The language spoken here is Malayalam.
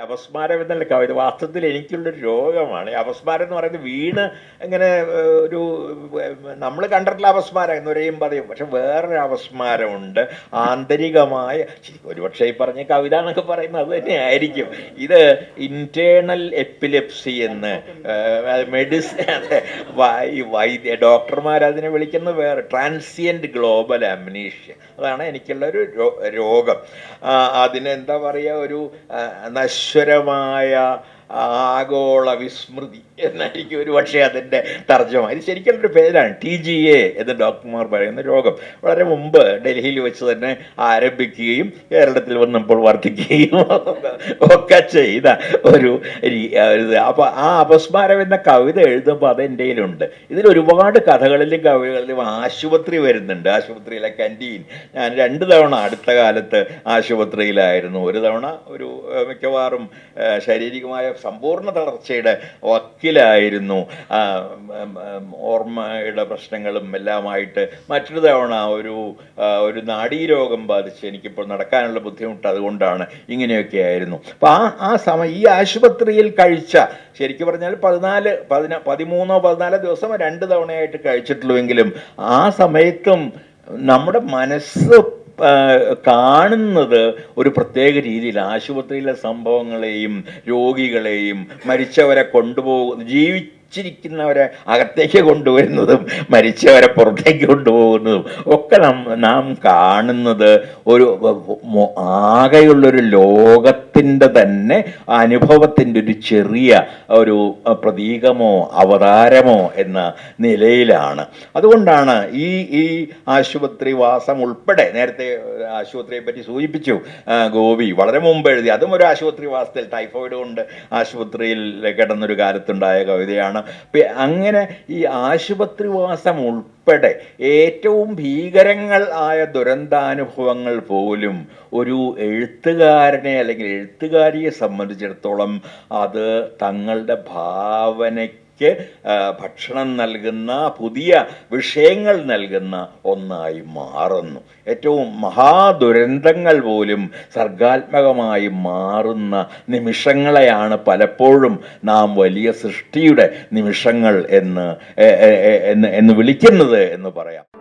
അപസ്മാരം എന്നുള്ള കവിത വാസ്തവത്തിൽ എനിക്കുള്ള ഒരു രോഗമാണ് അപസ്മാരം എന്ന് പറയുന്നത് വീണ് ഇങ്ങനെ ഒരു നമ്മൾ കണ്ടിട്ടുള്ള അപസ്മാരം എന്ന് പറയും പറയും? പക്ഷെ വേറൊരു അപസ്മാരമുണ്ട് ആന്തരികമായ ശരിക്കും ഒരുപക്ഷെ ഈ പറഞ്ഞ കവിത എന്നൊക്കെ പറയുന്നത് അത് തന്നെ ആയിരിക്കും ഇത് ഇന്റേണൽ എപ്പിലെപ്സി എന്ന് മെഡിസിൻ അതെ വൈദ്യ ഡോക്ടർമാർ അതിനെ വിളിക്കുന്നത് വേറെ ട്രാൻസിയന്റ് ഗ്ലോബൽ അമ്നീഷ്യ അതാണ് എനിക്കുള്ള ഒരു രോഗം. അതിനെന്താ പറയുക ഒരു ആ, നശ്വരമായ ആഗോള വിസ്മൃതി എന്നായിരിക്കും ഒരു പക്ഷേ അതിന്റെ തർജമ. ഇത് ശരിക്കും ഒരു പേരാണ് ടി ജി എ എന്ന് ഡോക്ടർമാർ പറയുന്ന രോഗം. വളരെ മുമ്പ് ഡൽഹിയിൽ വെച്ച് തന്നെ ആരംഭിക്കുകയും കേരളത്തിൽ വന്നപ്പോൾ വർദ്ധിക്കുകയും ഒക്കെ ചെയ്ത ഒരു അപ്പോൾ ആ അപസ്മാരം എന്ന കവിത എഴുതുമ്പോൾ അതെന്റെ ഇതിൽ ഒരുപാട് കഥകളിലും കവിതകളിലും ആശുപത്രി വരുന്നുണ്ട്. ആശുപത്രിയിലെ കന്റീൻ ഞാൻ രണ്ട് തവണ അടുത്ത കാലത്ത് ആശുപത്രിയിലായിരുന്നു. ഒരു തവണ ഒരു മിക്കവാറും ശാരീരികമായ സമ്പൂർണ തളർച്ചയുടെ വക്കിലായിരുന്നു. ഓർമ്മയുടെ പ്രശ്നങ്ങളും എല്ലാമായിട്ട് മറ്റൊരു തവണ ഒരു ഒരു നാഡീരോഗം ബാധിച്ച് എനിക്കിപ്പോൾ നടക്കാനുള്ള ബുദ്ധിമുട്ട് അതുകൊണ്ടാണ് ഇങ്ങനെയൊക്കെ ആയിരുന്നു. അപ്പം ആ ആ സമയം ഈ ആശുപത്രിയിൽ കഴിച്ച ശരിക്കും പറഞ്ഞാൽ പതിനാല് പതിന പതിമൂന്നോ പതിനാലോ ദിവസം രണ്ട് തവണയായിട്ട് കഴിച്ചിട്ടുള്ളൂ എങ്കിലും ആ സമയത്തും നമ്മുടെ മനസ്സ് കാണുന്നത് ഒരു പ്രത്യേക രീതിയിൽ ആശുപത്രിയിലെ സംഭവങ്ങളെയും രോഗികളെയും മരിച്ചവരെ കൊണ്ടുപോകുന്ന ജീവിച്ചിരിക്കുന്നവരെ അകത്തേക്ക് കൊണ്ടുവരുന്നതും മരിച്ചവരെ പുറത്തേക്ക് കൊണ്ടുപോകുന്നതും ഒക്കെ നാം നാം കാണുന്നത് ഒരു ആകെയുള്ളൊരു ആകെയുള്ളൊരു ലോകത്തിന്റെ തന്നെ അനുഭവത്തിന്റെ ഒരു ചെറിയ ഒരു പ്രതീകമോ അവതാരമോ എന്ന നിലയിലാണ്. അതുകൊണ്ടാണ് ഈ ഈ ആശുപത്രി വാസം ഉൾപ്പെടെ നേരത്തെ ആശുപത്രിയെ പറ്റി സൂചിപ്പിച്ചു ഗോപി വളരെ മുമ്പ് എഴുതി. അതും ഒരു ആശുപത്രി വാസത്തിൽ ടൈഫോയിഡ് കൊണ്ട് ആശുപത്രിയിൽ കിടന്നൊരു കാലത്തുണ്ടായ കവിതയാണ്. അങ്ങനെ ഈ ആശുപത്രി വാസം ഉൾപ്പെടെ ഏറ്റവും ഭീകരങ്ങൾ ആയ ദുരന്താനുഭവങ്ങൾ പോലും ഒരു എഴുത്തുകാരനെ അല്ലെങ്കിൽ എഴുത്തുകാരിയെ സംബന്ധിച്ചിടത്തോളം അത് തങ്ങളുടെ ഭാവനയ്ക്ക് ആ, ഭക്ഷണം നൽകുന്ന പുതിയ വിഷയങ്ങൾ നൽകുന്ന ഒന്നായി മാറുന്നു. ഏറ്റവും മഹാദുരന്തങ്ങൾ പോലും സർഗാത്മകമായി മാറുന്ന നിമിഷങ്ങളെയാണ് പലപ്പോഴും നാം വലിയ സൃഷ്ടിയുടെ നിമിഷങ്ങൾ എന്ന് എന്ന് വിളിക്കുന്നത് എന്ന് പറയാം.